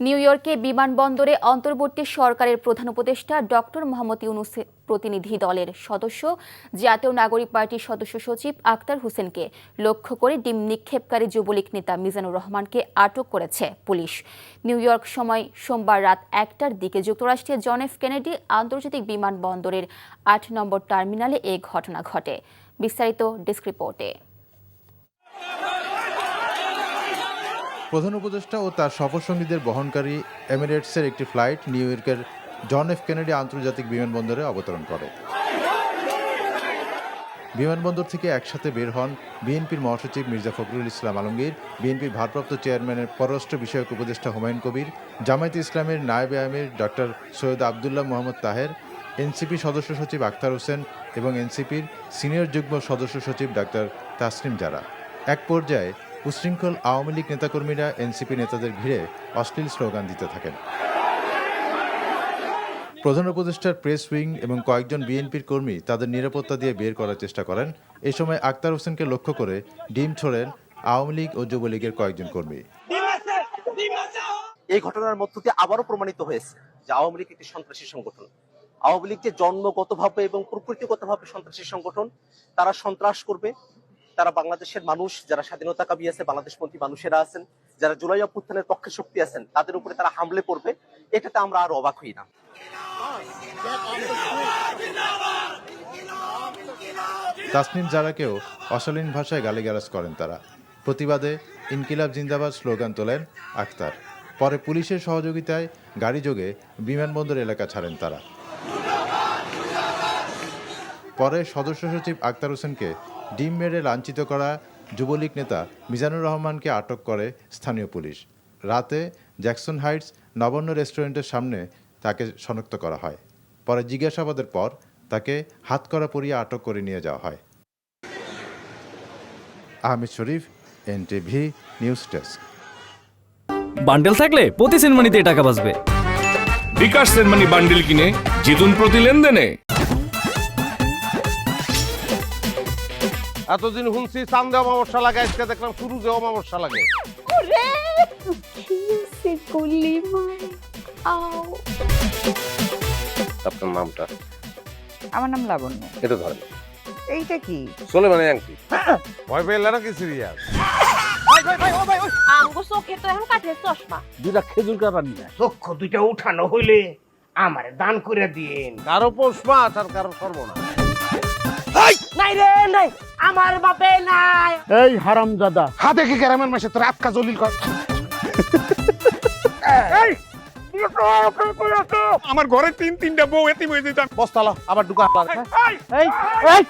New ইয়র্কে বিমানবন্দরে অন্তর্বর্তী সরকারের প্রধান উপদেষ্টা ডক্টর মোহাম্মদ ইউনুসের প্রতিনিধি দলের সদস্য, জাতীয় নাগরিক পার্টির সদস্য সচিব আক্তার হোসেনকে লক্ষ্য করে ডিম নিক্ষেপকারী যুবলীগ নেতা মিজানুর রহমানকে আটক করেছে পুলিশ। নিউ ইয়র্ক সময় সোমবার রাত একটার দিকে যুক্তরাষ্ট্রের জন এফ কেনেডি আন্তর্জাতিক বিমানবন্দরের আট নম্বর টার্মিনালে এ ঘটনা ঘটে। বিস্তারিত ডেস্ক রিপোর্টে। প্রধান উপদেষ্টা ও তার সফরসঙ্গীদের বহনকারী এমিরেটসের একটি ফ্লাইট নিউ ইয়র্কের জন এফ কেনেডি আন্তর্জাতিক বিমানবন্দরে অবতরণ করে। বিমানবন্দর থেকে একসাথে বের হন বিএনপির মহাসচিব মির্জা ফখরুল ইসলাম আলমগীর, বিএনপির ভারপ্রাপ্ত চেয়ারম্যানের পররাষ্ট্র বিষয়ক উপদেষ্টা হুমায়ুন কবির, জামায়াত ইসলামের নায়েবে আমির ডক্টর সৈয়দ আবদুল্লাহ মোহাম্মদ তাহের, এনসিপি সদস্য সচিব আখতার হোসেন এবং এনসিপির সিনিয়র যুগ্ম সদস্য সচিব ডাক্তার তাসলিম জারা। এক পর্যায়ে উশৃঙ্খল আওয়ামী লীগ নেতাকর্মীরা এনসিপি নেতাদের ঘিরে অশ্লীল স্লোগান দিতে থাকেন। প্রধান উপদেষ্টার প্রেস উইং এবং কয়েকজন বিএনপির কর্মী তাদের নিরাপত্তা দিয়ে বের করার চেষ্টা করেন। এ সময় আক্তার হোসেনকে লক্ষ্য করে ডিম ছোড়েন আওয়ামী লীগ ও যুবলীগের কয়েকজন কর্মী। এই ঘটনার মধ্য দিয়ে আবারও প্রমাণিত হয়েছে যে আওয়ামী লীগ একটি সন্ত্রাসী সংগঠন। আওয়ামী লীগ যে জন্মগতভাবে এবং প্রকৃতিগতভাবে সন্ত্রাসী সংগঠন, তারা সন্ত্রাস করবে তারা বাংলাদেশের মানুষ, যারা স্বাধীনতা কাবি আছে, বাংলাদেশপন্থী মানুষেরা আছেন, যারা জুলাই অভ্যুত্থানের পক্ষে শক্তি আছেন, তাদের উপরে তারা হামলে পড়বে, এটাতে আমরা আর অবাক হই না। তাসনিম জারাকেও অশালীন ভাষায় গালিগালাজ করেন তারা। প্রতিবাদে ইনকিলাব জিন্দাবাদ স্লোগান তোলেন আক্তার পরে পুলিশের সহযোগিতায় গাড়ি যোগে বিমানবন্দর এলাকা ছাড়েন তারা। পরে সদস্য সচিব আক্তার হোসেনকে ডিম মেরে লাঞ্ছিত করা যুবলীগ নেতা মিজানুর রহমানকে আটক করে স্থানীয় পুলিশ। রাতে জ্যাকসন হাইটস নবান্ন রেস্টুরেন্টের সামনে তাকে শনাক্ত করা হয়। পরে জিজ্ঞাসাবাদের পর তাকে হাতকড়া পরিয়ে আটক করে নিয়ে যাওয়া হয়। Ahmed Sharif NTV news desk. Bundle থাকলে প্রতি সেনমানিতে টাকা বাঁচবে। বিকাশ সেনমানি বান্ডেল কিনে জিতুন প্রতি লেনদেনে। এতদিন শুনছি চান্দে অমাবস্যা লাগে আজকে দেখলাম শুরুতে অমাবস্যা লাগে। ওরে আও। আপনার নামটা? আমার নাম লাবণ্য। এটা ধরেন। এইটা কি? চলে মানে আংটি। ভয় পেলে নাকি সিরিয়াস আঙ্গু চোখে তো এখন কাঠের চশমা। দুটা খেজুর কাটা নিয়ে চক্ষু দুইটা উঠানো হইলে আমারে দান করে দিন। কারও পোষ মাছ আর কারও সর্বনাশ। নাই রে নাই। আমার বাপে নাই। এই হারাম দাদা হাতে কি গ্রামের মাসে তোর আটকা জলিল কর। এই, আমার ঘরে তিন তিনটা বউ এতিম হয়ে যেতাম বস্তালা আবার ঢুকা এই, এই,